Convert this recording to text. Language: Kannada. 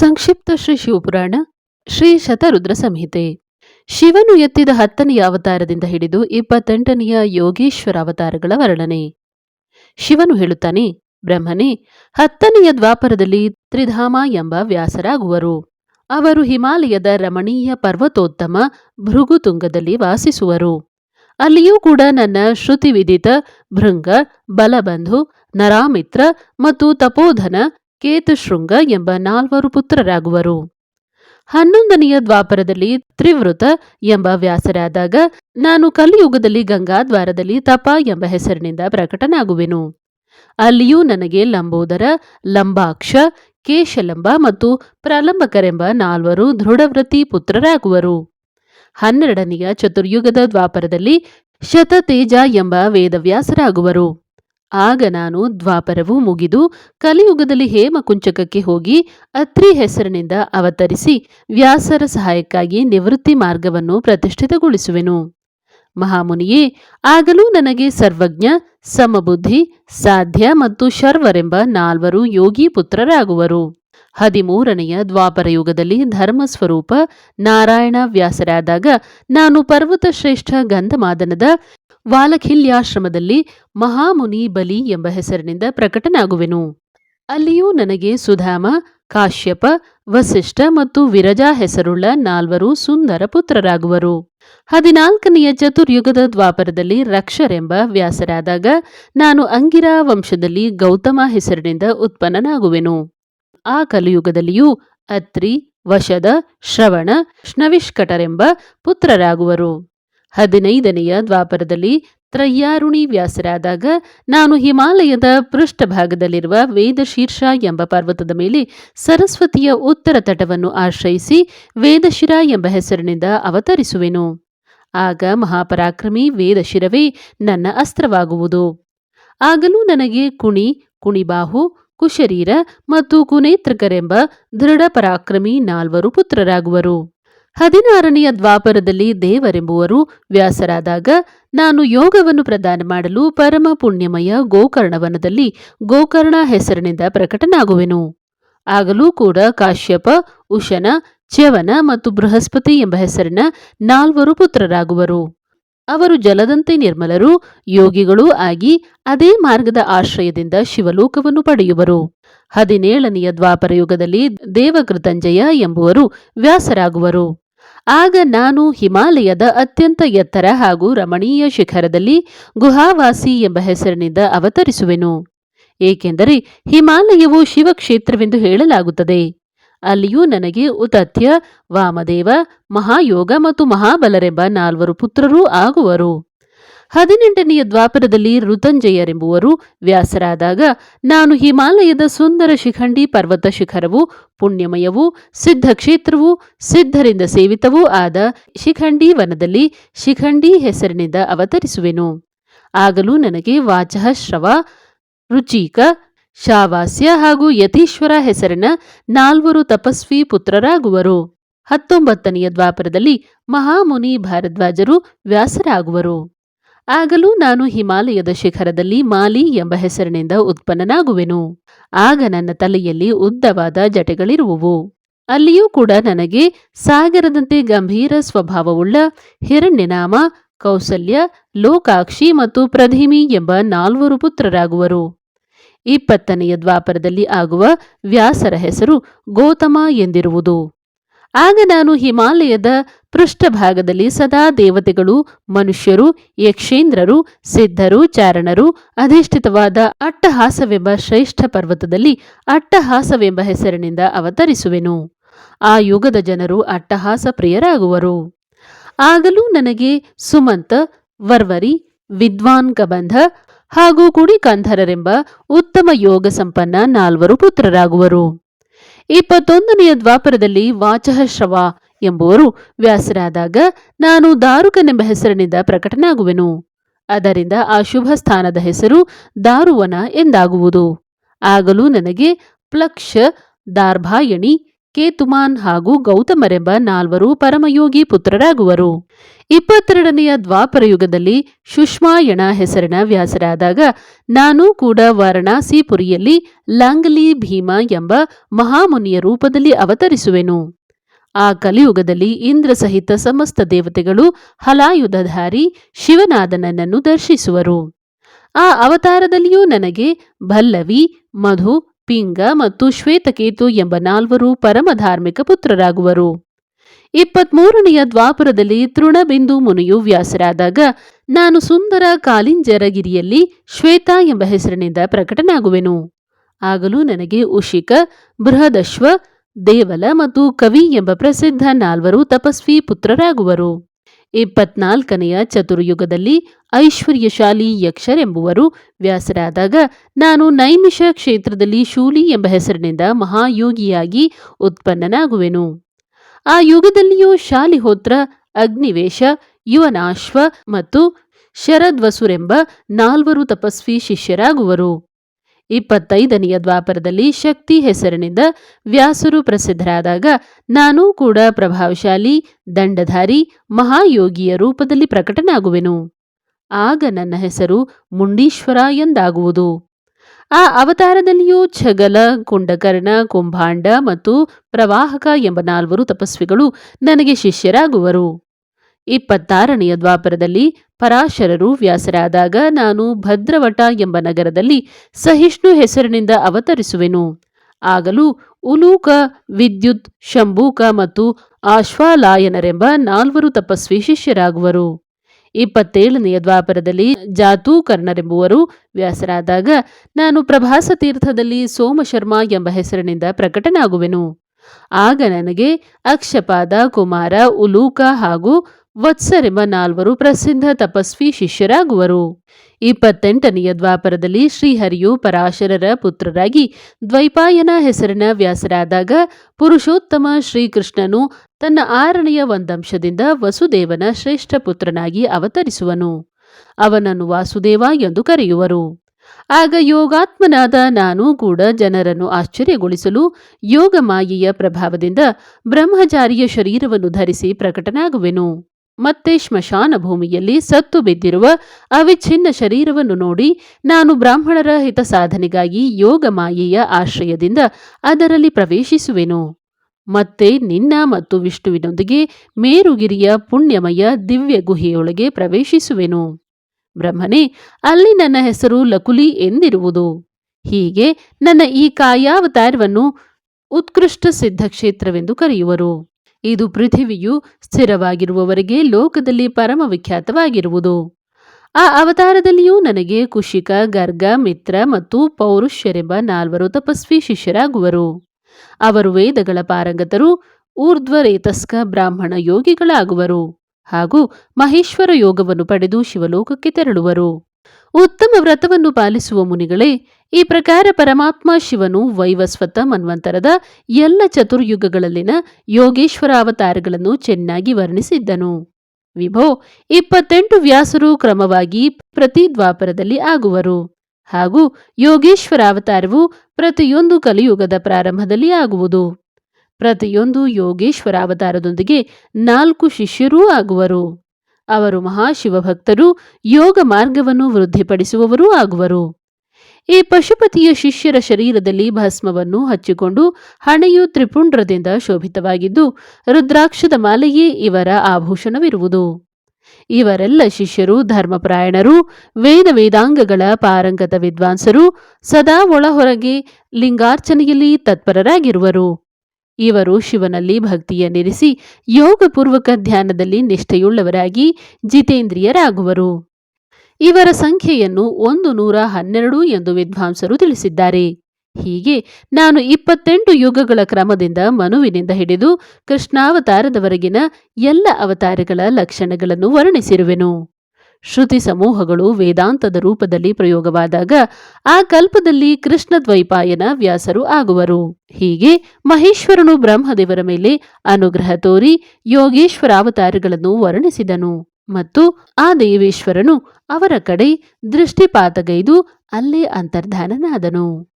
ಸಂಕ್ಷಿಪ್ತ ಶ್ರೀ ಶಿವಪುರಾಣ, ಶ್ರೀ ಶತರುದ್ರ ಸಂಹಿತೆ. ಶಿವನು ಎತ್ತಿದ ಹತ್ತನೆಯ ಅವತಾರದಿಂದ ಹಿಡಿದು ಇಪ್ಪತ್ತೆಂಟನೆಯ ಯೋಗೀಶ್ವರ ಅವತಾರಗಳ ವರ್ಣನೆ. ಶಿವನು ಹೇಳುತ್ತಾನೆ, ಬ್ರಹ್ಮನೇ, ಹತ್ತನೆಯ ದ್ವಾಪರದಲ್ಲಿ ತ್ರಿಧಾಮ ಎಂಬ ವ್ಯಾಸರಾಗುವರು. ಅವರು ಹಿಮಾಲಯದ ರಮಣೀಯ ಪರ್ವತೋತ್ತಮ ಭೃಗುತುಂಗದಲ್ಲಿ ವಾಸಿಸುವರು. ಅಲ್ಲಿಯೂ ಕೂಡ ನನ್ನ ಶ್ರುತಿವಿದಿತ ಭೃಂಗ, ಬಲಬಂಧು, ನರಾಮಿತ್ರ ಮತ್ತು ತಪೋಧನ ಕೇತುಶೃಂಗ ಎಂಬ ನಾಲ್ವರು ಪುತ್ರರಾಗುವರು. ಹನ್ನೊಂದನೆಯ ದ್ವಾಪರದಲ್ಲಿ ತ್ರಿವೃತ ಎಂಬ ವ್ಯಾಸರಾದಾಗ ನಾನು ಕಲಿಯುಗದಲ್ಲಿ ಗಂಗಾದ್ವಾರದಲ್ಲಿ ತಪ ಎಂಬ ಹೆಸರಿನಿಂದ ಪ್ರಕಟನಾಗುವೆನು. ಅಲ್ಲಿಯೂ ನನಗೆ ಲಂಬೋದರ, ಲಂಬಾಕ್ಷ, ಕೇಶಲಂಬ ಮತ್ತು ಪ್ರಲಂಬಕರೆಂಬ ನಾಲ್ವರು ದೃಢವ್ರತಿ ಪುತ್ರರಾಗುವರು. ಹನ್ನೆರಡನೆಯ ಚತುರ್ಯುಗದ ದ್ವಾಪರದಲ್ಲಿ ಶತತೇಜ ಎಂಬ ವೇದವ್ಯಾಸರಾಗುವರು. ಆಗ ನಾನು ದ್ವಾಪರವು ಮುಗಿದು ಕಲಿಯುಗದಲ್ಲಿ ಹೇಮಕುಂಚಕಕ್ಕೆ ಹೋಗಿ ಅತ್ರಿ ಹೆಸರಿನಿಂದ ಅವತರಿಸಿ ವ್ಯಾಸರ ಸಹಾಯಕ್ಕಾಗಿ ನಿವೃತ್ತಿ ಮಾರ್ಗವನ್ನು ಪ್ರತಿಷ್ಠಿತಗೊಳಿಸುವೆನು. ಮಹಾಮುನಿಯೇ, ಆಗಲೂ ನನಗೆ ಸರ್ವಜ್ಞ, ಸಮಬುದ್ಧಿ, ಸಾಧ್ಯ ಮತ್ತು ಶರ್ವರೆಂಬ ನಾಲ್ವರು ಯೋಗಿ ಪುತ್ರರಾಗುವರು. ಹದಿಮೂರನೆಯ ದ್ವಾಪರ ಯುಗದಲ್ಲಿ ಧರ್ಮ ಸ್ವರೂಪ ನಾರಾಯಣ ವ್ಯಾಸರಾದಾಗ ನಾನು ಪರ್ವತ ಶ್ರೇಷ್ಠ ಗಂಧಮಾದನದ ವಾಲಖಿಲ್ಯಾಶ್ರಮದಲ್ಲಿ ಮಹಾಮುನಿ ಬಲಿ ಎಂಬ ಹೆಸರಿನಿಂದ ಪ್ರಕಟನಾಗುವೆನು. ಅಲ್ಲಿಯೂ ನನಗೆ ಸುಧಾಮ, ಕಾಶ್ಯಪ, ವಸಿಷ್ಠ ಮತ್ತು ವಿರಜಾ ಹೆಸರುಳ್ಳ ನಾಲ್ವರು ಸುಂದರ ಪುತ್ರರಾಗುವರು. ಹದಿನಾಲ್ಕನೆಯ ಚತುರ್ಯುಗದ ದ್ವಾಪರದಲ್ಲಿ ರಕ್ಷರೆಂಬ ವ್ಯಾಸರಾದಾಗ ನಾನು ಅಂಗಿರಾ ವಂಶದಲ್ಲಿ ಗೌತಮ ಹೆಸರಿನಿಂದ ಉತ್ಪನ್ನನಾಗುವೆನು. ಆ ಕಲಿಯುಗದಲ್ಲಿಯೂ ಅತ್ರಿ, ವಶದ, ಶ್ರವಣ, ಶ್ನವಿಷ್ಕಟರೆಂಬ ಪುತ್ರರಾಗುವರು. ಹದಿನೈದನೆಯ ದ್ವಾಪರದಲ್ಲಿ ತ್ರಯ್ಯಾರುಣಿ ವ್ಯಾಸರಾದಾಗ ನಾನು ಹಿಮಾಲಯದ ಪೃಷ್ಠಭಾಗದಲ್ಲಿರುವ ವೇದಶೀರ್ಷ ಎಂಬ ಪರ್ವತದ ಮೇಲೆ ಸರಸ್ವತಿಯ ಉತ್ತರ ತಟವನ್ನು ಆಶ್ರಯಿಸಿ ವೇದಶಿರ ಎಂಬ ಹೆಸರಿನಿಂದ ಅವತರಿಸುವೆನು. ಆಗ ಮಹಾಪರಾಕ್ರಮಿ ವೇದಶಿರವೇ ನನ್ನ ಅಸ್ತ್ರವಾಗುವುದು. ಆಗಲೂ ನನಗೆ ಕುಣಿ, ಕುಣಿಬಾಹು, ಕುಶರೀರ ಮತ್ತು ಕುನೇತ್ರಕರೆಂಬ ದೃಢ ಪರಾಕ್ರಮಿ ನಾಲ್ವರು ಪುತ್ರರಾಗುವರು. ಹದಿನಾರನೆಯ ದ್ವಾಪರದಲ್ಲಿ ದೇವರೆಂಬುವರು ವ್ಯಾಸರಾದಾಗ, ನಾನು ಯೋಗವನ್ನು ಪ್ರದಾನ ಮಾಡಲು ಪರಮ ಪುಣ್ಯಮಯ ಗೋಕರ್ಣವನದಲ್ಲಿ ಗೋಕರ್ಣ ಹೆಸರಿನಿಂದ ಪ್ರಕಟನಾಗುವೆನು. ಆಗಲೂ ಕೂಡ ಕಾಶ್ಯಪ ಉಶನ ಚ್ಯವನ ಮತ್ತು ಬೃಹಸ್ಪತಿ ಎಂಬ ಹೆಸರಿನ ನಾಲ್ವರು ಪುತ್ರರಾಗುವರು. ಅವರು ಜಲದಂತೆ ನಿರ್ಮಲರು, ಯೋಗಿಗಳೂ ಆಗಿ ಅದೇ ಮಾರ್ಗದ ಆಶ್ರಯದಿಂದ ಶಿವಲೋಕವನ್ನು ಪಡೆಯುವರು. ಹದಿನೇಳನೆಯ ದ್ವಾಪರ ಯುಗದಲ್ಲಿ ದೇವಕೃತಂಜಯ ಎಂಬುವರು ವ್ಯಾಸರಾಗುವರು. ಆಗ ನಾನು ಹಿಮಾಲಯದ ಅತ್ಯಂತ ಎತ್ತರ ಹಾಗೂ ರಮಣೀಯ ಶಿಖರದಲ್ಲಿ ಗುಹಾವಾಸಿ ಎಂಬ ಹೆಸರಿನಿಂದ ಅವತರಿಸುವೆನು. ಏಕೆಂದರೆ ಹಿಮಾಲಯವು ಶಿವಕ್ಷೇತ್ರವೆಂದು ಹೇಳಲಾಗುತ್ತದೆ. ಅಲ್ಲಿಯೂ ನನಗೆ ಉತಥ್ಯ ವಾಮದೇವ, ಮಹಾಯೋಗ ಮತ್ತು ಮಹಾಬಲರೆಂಬ ನಾಲ್ವರು ಪುತ್ರರೂ ಆಗುವರು. ಹದಿನೆಂಟನೆಯ ದ್ವಾಪರದಲ್ಲಿ ಋತಂಜಯರೆಂಬುವರು ವ್ಯಾಸರಾದಾಗ, ನಾನು ಹಿಮಾಲಯದ ಸುಂದರ ಶಿಖಂಡಿ ಪರ್ವತ ಶಿಖರವು, ಪುಣ್ಯಮಯವೂ, ಸಿದ್ಧಕ್ಷೇತ್ರವೂ, ಸಿದ್ಧರಿಂದ ಸೇವಿತವೂ ಆದ ಶಿಖಂಡಿ ವನದಲ್ಲಿ ಶಿಖಂಡಿ ಹೆಸರಿನಿಂದ ಅವತರಿಸುವೆನು. ಆಗಲೂ ನನಗೆ ವಾಚಃ ಶ್ರವ, ರುಚಿಕ, ಶಾವಾಸ್ಯ ಹಾಗೂ ಯತೀಶ್ವರ ಹೆಸರಿನ ನಾಲ್ವರು ತಪಸ್ವಿ ಪುತ್ರರಾಗುವರು. ಹತ್ತೊಂಬತ್ತನೆಯ ದ್ವಾಪರದಲ್ಲಿ ಮಹಾಮುನಿ ಭಾರದ್ವಾಜರು ವ್ಯಾಸರಾಗುವರು. ಆಗಲೂ ನಾನು ಹಿಮಾಲಯದ ಶಿಖರದಲ್ಲಿ ಮಾಲಿ ಎಂಬ ಹೆಸರಿನಿಂದ ಉತ್ಪನ್ನನಾಗುವೆನು. ಆಗ ನನ್ನ ತಲೆಯಲ್ಲಿ ಉದ್ದವಾದ ಜಟೆಗಳಿರುವುವು. ಅಲ್ಲಿಯೂ ಕೂಡ ನನಗೆ ಸಾಗರದಂತೆ ಗಂಭೀರ ಸ್ವಭಾವವುಳ್ಳ ಹಿರಣ್ಯನಾಮ, ಕೌಸಲ್ಯ, ಲೋಕಾಕ್ಷಿ ಮತ್ತು ಪ್ರಧಿಮಿ ಎಂಬ ನಾಲ್ವರು ಪುತ್ರರಾಗುವರು. ಇಪ್ಪತ್ತನೆಯ ದ್ವಾಪರದಲ್ಲಿ ಆಗುವ ವ್ಯಾಸರ ಹೆಸರು ಗೌತಮ ಎಂದಿರುವುದು. ಆಗ ನಾನು ಹಿಮಾಲಯದ ಪೃಷ್ಠಭಾಗದಲ್ಲಿ ಸದಾ ದೇವತೆಗಳು, ಮನುಷ್ಯರು, ಯಕ್ಷೇಂದ್ರರು, ಸಿದ್ಧರು, ಚಾರಣರು, ಅಧಿಷ್ಠಿತವಾದ ಅಟ್ಟಹಾಸವೆಂಬ ಶ್ರೇಷ್ಠ ಪರ್ವತದಲ್ಲಿ ಅಟ್ಟಹಾಸವೆಂಬ ಹೆಸರಿನಿಂದ ಅವತರಿಸುವೆನು. ಆ ಯುಗದ ಜನರು ಅಟ್ಟಹಾಸ ಪ್ರಿಯರಾಗುವರು. ಆಗಲೂ ನನಗೆ ಸುಮಂತ, ವರ್ವರಿ, ವಿದ್ವಾನ್ ಕಬಂಧ ಹಾಗೂ ಕುಡಿ ಕಂಧರರೆಂಬ ಉತ್ತಮ ಯೋಗ ಸಂಪನ್ನ ನಾಲ್ವರು ಪುತ್ರರಾಗುವರು. ಇಪ್ಪತ್ತೊಂದನೆಯ ದ್ವಾಪರದಲ್ಲಿ ವಾಚಃಶ್ರವ ಎಂಬುವರು ವ್ಯಾಸರಾದಾಗ ನಾನು ದಾರುಕನೆಂಬ ಹೆಸರಿನಿಂದ ಪ್ರಕಟನಾಗುವೆನು. ಅದರಿಂದ ಆ ಶುಭ ಸ್ಥಾನದ ಹೆಸರು ದಾರುವನ ಎಂದಾಗುವುದು. ಆಗಲೂ ನನಗೆ ಪ್ಲಕ್ಷ, ದಾರ್ಭಾಯಣಿ, ಕೇತುಮಾನ್ ಹಾಗೂ ಗೌತಮರೆಂಬ ನಾಲ್ವರು ಪರಮಯೋಗಿ ಪುತ್ರರಾಗುವರು. ಇಪ್ಪತ್ತೆರಡನೆಯ ದ್ವಾಪರ ಯುಗದಲ್ಲಿ ಶುಷ್ಮಾಯಣ ಹೆಸರಿನ ವ್ಯಾಸರಾದಾಗ ನಾನು ಕೂಡ ವಾರಣಾಸಿಪುರಿಯಲ್ಲಿ ಲಾಂಗ್ಲಿ ಭೀಮ ಎಂಬ ಮಹಾಮುನಿಯ ರೂಪದಲ್ಲಿ ಅವತರಿಸುವೆನು. ಆ ಕಲಿಯುಗದಲ್ಲಿ ಇಂದ್ರ ಸಹಿತ ಸಮಸ್ತ ದೇವತೆಗಳು ಹಲಾಯುಧಧಾರಿ ಶಿವನಾದ ನನ್ನನ್ನು ದರ್ಶಿಸುವರು. ಆ ಅವತಾರದಲ್ಲಿಯೂ ನನಗೆ ಭಲ್ಲವಿ, ಮಧು, ಪಿಂಗ ಮತ್ತು ಶ್ವೇತಕೇತು ಎಂಬ ನಾಲ್ವರು ಪರಮಧಾರ್ಮಿಕ ಪುತ್ರರಾಗುವರು. ಇಪ್ಪತ್ಮೂರನೆಯ ದ್ವಾಪುರದಲ್ಲಿ ತೃಣಬಿಂದು ಮುನಿಯು ವ್ಯಾಸರಾದಾಗ ನಾನು ಸುಂದರ ಕಾಲಿಂಜರಗಿರಿಯಲ್ಲಿ ಶ್ವೇತ ಎಂಬ ಹೆಸರಿನಿಂದ ಪ್ರಕಟನಾಗುವೆನು. ಆಗಲೂ ನನಗೆ ಉಷಿಕ, ಬೃಹದಶ್ವ ದೇವಲ ಮತ್ತು ಕವಿ ಎಂಬ ಪ್ರಸಿದ್ಧ ನಾಲ್ವರು ತಪಸ್ವಿ ಪುತ್ರರಾಗುವರು. ಇಪ್ಪತ್ನಾಲ್ಕನೆಯ ಚತುರ್ಯುಗದಲ್ಲಿ ಐಶ್ವರ್ಯಶಾಲಿ ಯಕ್ಷರೆಂಬುವರು ವ್ಯಾಸರಾದಾಗ, ನಾನು ನೈಮಿಷ ಕ್ಷೇತ್ರದಲ್ಲಿ ಶೂಲಿ ಎಂಬ ಹೆಸರಿನಿಂದ ಮಹಾಯೋಗಿಯಾಗಿ ಉತ್ಪನ್ನನಾಗುವೆನು. ಆ ಯುಗದಲ್ಲಿಯೂ ಶಾಲಿಹೋತ್ರ, ಅಗ್ನಿವೇಶ, ಯುವನಾಶ್ವ ಮತ್ತು ಶರದ್ವಸುರೆಂಬ ನಾಲ್ವರು ತಪಸ್ವಿ ಶಿಷ್ಯರಾಗುವರು. ಇಪ್ಪತ್ತೈದನೆಯ ದ್ವಾಪರದಲ್ಲಿ ಶಕ್ತಿ ಹೆಸರಿನಿಂದ ವ್ಯಾಸರು ಪ್ರಸಿದ್ಧರಾದಾಗ ನಾನೂ ಕೂಡ ಪ್ರಭಾವಶಾಲಿ, ದಂಡಧಾರಿ, ಮಹಾಯೋಗಿಯ ರೂಪದಲ್ಲಿ ಪ್ರಕಟನಾಗುವೆನು. ಆಗ ನನ್ನ ಹೆಸರು ಮುಂಡೀಶ್ವರ ಎಂದಾಗುವುದು. ಆ ಅವತಾರದಲ್ಲಿಯೂ ಛಗಲ, ಕುಂಡಕರ್ಣ, ಕುಂಭಾಂಡ ಮತ್ತು ಪ್ರವಾಹಕ ಎಂಬ ನಾಲ್ವರು ತಪಸ್ವಿಗಳು ನನಗೆ ಶಿಷ್ಯರಾಗುವರು. ಇಪ್ಪತ್ತಾರನೆಯ ದ್ವಾಪರದಲ್ಲಿ ಪರಾಶರರು ವ್ಯಾಸರಾದಾಗ ನಾನು ಭದ್ರವಟ ಎಂಬ ನಗರದಲ್ಲಿ ಸಹಿಷ್ಣು ಹೆಸರಿನಿಂದ ಅವತರಿಸುವೆನು. ಆಗಲೂ ಉಲೂಕ, ವಿದ್ಯುತ್, ಶಂಭೂಕ ಮತ್ತು ಆಶ್ವಾಲಾಯನರೆಂಬ ನಾಲ್ವರು ತಪಸ್ವಿ ಶಿಷ್ಯರಾಗುವರು. ಇಪ್ಪತ್ತೇಳನೆಯ ದ್ವಾಪರದಲ್ಲಿ ಜಾತೂಕರ್ಣರೆಂಬುವರು ವ್ಯಾಸರಾದಾಗ ನಾನು ಪ್ರಭಾಸ ತೀರ್ಥದಲ್ಲಿ ಸೋಮಶರ್ಮ ಎಂಬ ಹೆಸರಿನಿಂದ ಪ್ರಕಟನಾಗುವೆನು. ಆಗ ನನಗೆ ಅಕ್ಷಪಾದ, ಕುಮಾರ, ಉಲೂಕ ಹಾಗೂ ವತ್ಸರೆಂಬ ನಾಲ್ವರು ಪ್ರಸಿದ್ಧ ತಪಸ್ವಿ ಶಿಷ್ಯರಾಗುವರು. ಇಪ್ಪತ್ತೆಂಟನೆಯ ದ್ವಾಪರದಲ್ಲಿ ಶ್ರೀಹರಿಯು ಪರಾಶರರ ಪುತ್ರರಾಗಿ ದ್ವೈಪಾಯನ ಹೆಸರಿನ ವ್ಯಾಸರಾದಾಗ ಪುರುಷೋತ್ತಮ ಶ್ರೀಕೃಷ್ಣನು ತನ್ನ ಆರನೆಯ ಒಂದಂಶದಿಂದ ವಸುದೇವನ ಶ್ರೇಷ್ಠ ಪುತ್ರನಾಗಿ ಅವತರಿಸುವನು. ಅವನನ್ನು ವಾಸುದೇವ ಎಂದು ಕರೆಯುವರು. ಆಗ ಯೋಗಾತ್ಮನಾದ ನಾನು ಕೂಡ ಜನರನ್ನು ಆಶ್ಚರ್ಯಗೊಳಿಸಲು ಯೋಗ ಮಾಯೆಯ ಪ್ರಭಾವದಿಂದ ಬ್ರಹ್ಮಚಾರಿಯ ಶರೀರವನ್ನು ಧರಿಸಿ ಪ್ರಕಟನಾಗುವೆನು. ಮತ್ತೆ ಸ್ಮಶಾನ ಭೂಮಿಯಲ್ಲಿ ಸತ್ತು ಬಿದ್ದಿರುವ ಅವಿಚ್ಛಿನ್ನ ಶರೀರವನ್ನು ನೋಡಿ ನಾನು ಬ್ರಾಹ್ಮಣರ ಹಿತ ಸಾಧನೆಗಾಗಿ ಯೋಗ ಮಾಯೆಯ ಆಶ್ರಯದಿಂದ ಅದರಲ್ಲಿ ಪ್ರವೇಶಿಸುವೆನು. ಮತ್ತೆ ನಿನ್ನ ಮತ್ತು ವಿಷ್ಣುವಿನೊಂದಿಗೆ ಮೇರುಗಿರಿಯ ಪುಣ್ಯಮಯ ದಿವ್ಯ ಗುಹೆಯೊಳಗೆ ಪ್ರವೇಶಿಸುವೆನು. ಬ್ರಹ್ಮನೇ, ಅಲ್ಲಿ ನನ್ನ ಹೆಸರು ಲಕುಲಿ ಎಂದಿರುವುದು. ಹೀಗೆ ನನ್ನ ಈ ಕಾಯಾವತಾರವನ್ನು ಉತ್ಕೃಷ್ಟ ಸಿದ್ಧಕ್ಷೇತ್ರವೆಂದು ಕರೆಯುವರು. ಇದು ಪೃಥಿವಿಯು ಸ್ಥಿರವಾಗಿರುವವರೆಗೆ ಲೋಕದಲ್ಲಿ ಪರಮವಿಖ್ಯಾತವಾಗಿರುವುದು ಆ ಅವತಾರದಲ್ಲಿಯೂ ನನಗೆ ಕುಶಿಕ, ಗರ್ಗ, ಮಿತ್ರ ಮತ್ತು ಪೌರುಷ್ಯರೆಂಬ ನಾಲ್ವರು ತಪಸ್ವಿ ಶಿಷ್ಯರಾಗುವರು. ಅವರು ವೇದಗಳ ಪಾರಂಗತರು, ಊರ್ಧ್ವರೇತಸ್ಕ ಬ್ರಾಹ್ಮಣ ಯೋಗಿಗಳಾಗುವರು ಹಾಗೂ ಮಹೇಶ್ವರ ಯೋಗವನ್ನು ಪಡೆದು ಶಿವಲೋಕಕ್ಕೆ ತೆರಳುವರು. ಉತ್ತಮ ವ್ರತವನ್ನು ಪಾಲಿಸುವ ಮುನಿಗಳೇ, ಈ ಪ್ರಕಾರ ಪರಮಾತ್ಮ ಶಿವನು ವೈವಸ್ವತ ಮನ್ವಂತರದ ಎಲ್ಲ ಚತುರ್ಯುಗಗಳಲ್ಲಿನ ಯೋಗೇಶ್ವರ ಅವತಾರಗಳನ್ನು ಚೆನ್ನಾಗಿ ವರ್ಣಿಸಿದ್ದನು. ವಿಭೋ, ಇಪ್ಪತ್ತೆಂಟು ವ್ಯಾಸರು ಕ್ರಮವಾಗಿ ಪ್ರತಿ ದ್ವಾಪರದಲ್ಲಿ ಆಗುವರು. ಹಾಗೂ ಯೋಗೇಶ್ವರ ಅವತಾರವು ಪ್ರತಿಯೊಂದು ಕಲಿಯುಗದ ಪ್ರಾರಂಭದಲ್ಲಿ ಆಗುವುದು. ಪ್ರತಿಯೊಂದು ಯೋಗೇಶ್ವರ ಅವತಾರದೊಂದಿಗೆ ನಾಲ್ಕು ಶಿಷ್ಯರೂ ಆಗುವರು. ಅವರು ಮಹಾಶಿವಭಕ್ತರು ಯೋಗ ಮಾರ್ಗವನ್ನು ವೃದ್ಧಿಪಡಿಸುವವರೂ ಆಗುವರು. ಈ ಪಶುಪತಿಯ ಶಿಷ್ಯರ ಶರೀರದಲ್ಲಿ ಭಸ್ಮವನ್ನು ಹಚ್ಚಿಕೊಂಡು ಹಣೆಯು ತ್ರಿಪುಂಡ್ರದಿಂದ ಶೋಭಿತವಾಗಿದ್ದು ರುದ್ರಾಕ್ಷದ ಮಾಲೆಯೇ ಇವರ ಆಭೂಷಣವಿರುವುದು. ಇವರೆಲ್ಲ ಶಿಷ್ಯರು ಧರ್ಮಪ್ರಾಯಣರು, ವೇದ ವೇದಾಂಗಗಳ ಪಾರಂಗತ ವಿದ್ವಾಂಸರು, ಸದಾ ಒಳಹೊರಗೆ ಲಿಂಗಾರ್ಚನೆಯಲ್ಲಿ ತತ್ಪರರಾಗಿರುವರು. ಇವರು ಶಿವನಲ್ಲಿ ಭಕ್ತಿಯನ್ನಿರಿಸಿ ಯೋಗಪೂರ್ವಕ ಧ್ಯಾನದಲ್ಲಿ ನಿಷ್ಠೆಯುಳ್ಳವರಾಗಿ ಜಿತೇಂದ್ರಿಯರಾಗುವರು. ಇವರ ಸಂಖ್ಯೆಯನ್ನು ಒಂದು ನೂರ ಹನ್ನೆರಡು ಎಂದು ವಿದ್ವಾಂಸರು ತಿಳಿಸಿದ್ದಾರೆ. ಹೀಗೆ ನಾನು ಇಪ್ಪತ್ತೆಂಟು ಯುಗಗಳ ಕ್ರಮದಿಂದ ಮನುವಿನಿಂದ ಹಿಡಿದು ಕೃಷ್ಣಾವತಾರದವರೆಗಿನ ಎಲ್ಲ ಅವತಾರಗಳ ಲಕ್ಷಣಗಳನ್ನು ವರ್ಣಿಸಿರುವೆನು. ಶ್ರುತಿ ಸಮೂಹಗಳು ವೇದಾಂತದ ರೂಪದಲ್ಲಿ ಪ್ರಯೋಗವಾದಾಗ ಆ ಕಲ್ಪದಲ್ಲಿ ಕೃಷ್ಣ ದ್ವೈಪಾಯನ ವ್ಯಾಸರು ಆಗುವರು. ಹೀಗೆ ಮಹೇಶ್ವರನು ಬ್ರಹ್ಮದೇವರ ಮೇಲೆ ಅನುಗ್ರಹ ತೋರಿ ಯೋಗೇಶ್ವರಾವತಾರಗಳನ್ನು ವರ್ಣಿಸಿದನು ಮತ್ತು ಆ ದೇವೇಶ್ವರನು ಅವರ ಕಡೆ ದೃಷ್ಟಿಪಾತಗೈದು ಅಲ್ಲೇ ಅಂತರ್ಧಾನನಾದನು.